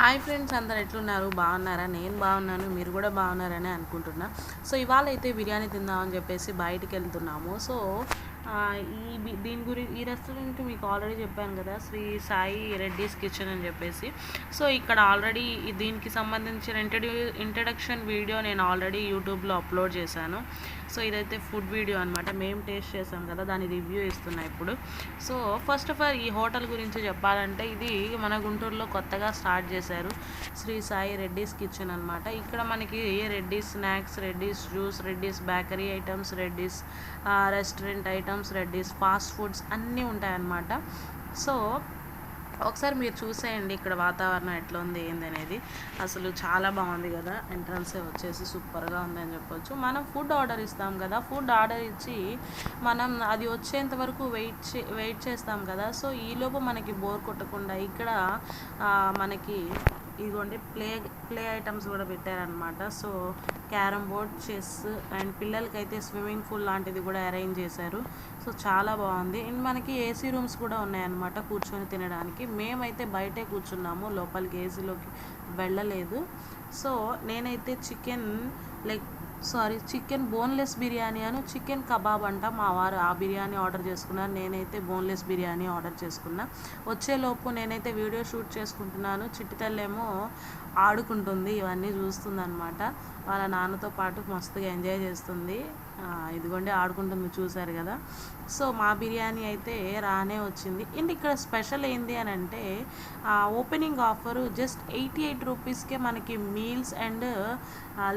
Hi friends అందరు ఎట్లున్నారు? బాగున్నారా? నేను బాగున్నాను మీరు కూడా బాగున్నారని అనుకుంటున్నా. సో ఇవాళ అయితే బిర్యానీ తిందామని చెప్పేసి బయటికి వెళ్తున్నాము సో ఈ దీని గురించి ఈ రెస్టారెంట్ మీకు ఆల్రెడీ చెప్పాను కదా శ్రీ సాయి రెడ్డిస్ కిచెన్ అని చెప్పేసి. సో ఇక్కడ ఆల్రెడీ దీనికి సంబంధించిన ఇంట్రడ్యూ ఇంట్రడక్షన్ వీడియో నేను ఆల్రెడీ యూట్యూబ్లో అప్లోడ్ చేశాను. సో ఇదైతే ఫుడ్ వీడియో అనమాట మేము టేస్ట్ చేసాం కదా దాని రివ్యూ ఇస్తున్నా ఇప్పుడు. సో ఫస్ట్ ఆఫ్ ఆల్ ఈ హోటల్ గురించి చెప్పాలంటే ఇది మన గుంటూరులో కొత్తగా స్టార్ట్ చేశారు శ్రీ సాయి రెడ్డిస్ కిచెన్ అనమాట ఇక్కడ మనకి Reddy's snacks Reddy's juice Reddy's bakery items Reddy's restaurant items Reddy's fast foods అన్నీ ఉంటాయన్నమాట. సో ఒకసారి మీరు చూసేయండి ఇక్కడ వాతావరణం ఎట్లా ఉంది ఏంది అనేది. అసలు చాలా బాగుంది కదా. ఎంట్రన్స్ వచ్చేసి సూపర్గా ఉంది అని చెప్పొచ్చు. మనం ఫుడ్ ఆర్డర్ ఇస్తాం కదా. ఫుడ్ ఆర్డర్ ఇచ్చి మనం అది వచ్చేంత వరకు వెయిట్ చే వెయిట్ చేస్తాం కదా. సో ఈలోపు మనకి బోర్ కొట్టకుండా ఇక్కడ మనకి ఇదిగోండి ప్లే ప్లే ఐటమ్స్ కూడా పెట్టారనమాట so carrom board chess and పిల్లలకైతే స్విమ్మింగ్ పూల్ లాంటిది కూడా అరేంజ్ చేశారు. సో చాలా బాగుంది. అండ్ మనకి ఏసీ రూమ్స్ కూడా ఉన్నాయన్నమాట కూర్చొని తినడానికి. మేమైతే బయటే కూర్చున్నాము లోపలికి ఏసీలోకి వెళ్ళలేదు. సో నేనైతే chicken like sorry chicken boneless biryani అని చికెన్ కబాబ్ అంట మా వారు ఆ బిర్యానీ ఆర్డర్ చేసుకున్నారు. నేనైతే బోన్లెస్ బిర్యానీ ఆర్డర్ చేసుకున్నా. వచ్చేలోపు నేనైతే వీడియో షూట్ చేసుకుంటున్నాను. చిట్టితల్లేమో ఆడుకుంటుంది ఇవన్నీ చూస్తుంది అనమాట వాళ్ళ నాన్నతో పాటు మస్తుగా ఎంజాయ్ చేస్తుంది. ఇదిగోండి ఆడుకుంటుంది చూశారు కదా. సో మా బిర్యానీ అయితే రానే వచ్చింది. అండ్ ఇక్కడ స్పెషల్ ఏంది అని అంటే opening offer just eighty eight రూపీస్కే మనకి మీల్స్ అండ్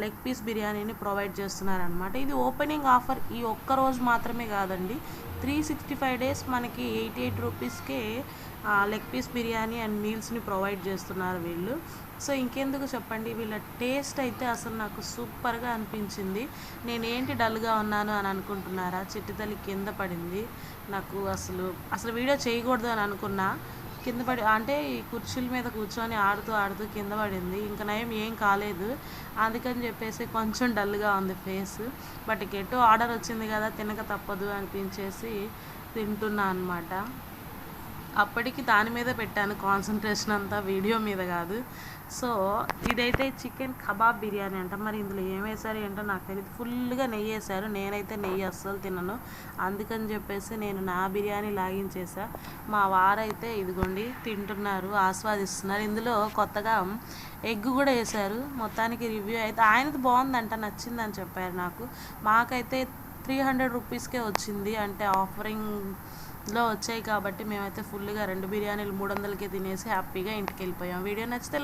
లెగ్ పీస్ బిర్యానీని ప్రొవైడ్ చేస్తున్నారనమాట ఇది ఓపెనింగ్ ఆఫర్ ఈ ఒక్క రోజు మాత్రమే కాదండి. త్రీ సిక్స్టీ ఫైవ్ డేస్ మనకి ఎయిటీ ఎయిట్ రూపీస్కే లెగ్ పీస్ బిర్యానీ అండ్ మీల్స్ని ప్రొవైడ్ చేస్తున్నారు వీళ్ళు. సో ఇంకెందుకు చెప్పండి వీళ్ళ టేస్ట్ అయితే అసలు నాకు సూపర్గా అనిపించింది. నేను ఏంటి డల్గా ఉన్నాను అని అనుకుంటున్నారా? చిట్టితల్లి కింద పడింది. నాకు అసలు అసలు వీడియో చేయకూడదు అని అనుకున్నా. కింద పడి అంటే ఈ కుర్చీల మీద కూర్చొని ఆడుతూ ఆడుతూ కింద పడింది. ఇంకా నయం ఏం కాలేదు. అందుకని చెప్పేసి కొంచెం డల్గా ఉంది ఫేస్. బట్ ఎటు ఆర్డర్ వచ్చింది కదా తినక తప్పదు అనిపించేసి తింటున్నా అనమాట అప్పటికి దాని మీద పెట్టాను. కాన్సన్ట్రేషన్ అంతా వీడియో మీద కాదు. సో ఇదైతే చికెన్ కబాబ్ బిర్యానీ అంట. మరి ఇందులో ఏం వేశారు ఏంటో నాకు తెలియదు ఫుల్గా నెయ్యి వేశారు. నేనైతే నెయ్యి అస్సలు తినను. అందుకని చెప్పేసి నేను నా బిర్యానీ లాగించేసా. మా వారైతే ఇదిగోండి తింటున్నారు ఆస్వాదిస్తున్నారు. ఇందులో కొత్తగా ఎగ్ కూడా వేశారు. మొత్తానికి రివ్యూ అయితే ఆయనది బాగుందంట నచ్చిందని చెప్పారు నాకు. మాకైతే త్రీ హండ్రెడ్ రూపీస్కే వచ్చింది. అంటే ఆఫరింగ్ లో వచ్చాయి కాబట్టి మేమైతే ఫుల్గా రెండు బిర్యానీలు మూడు వందలకే తినేసి హ్యాపీగా ఇంటికి వెళ్ళిపోయాం. వీడియో నచ్చితే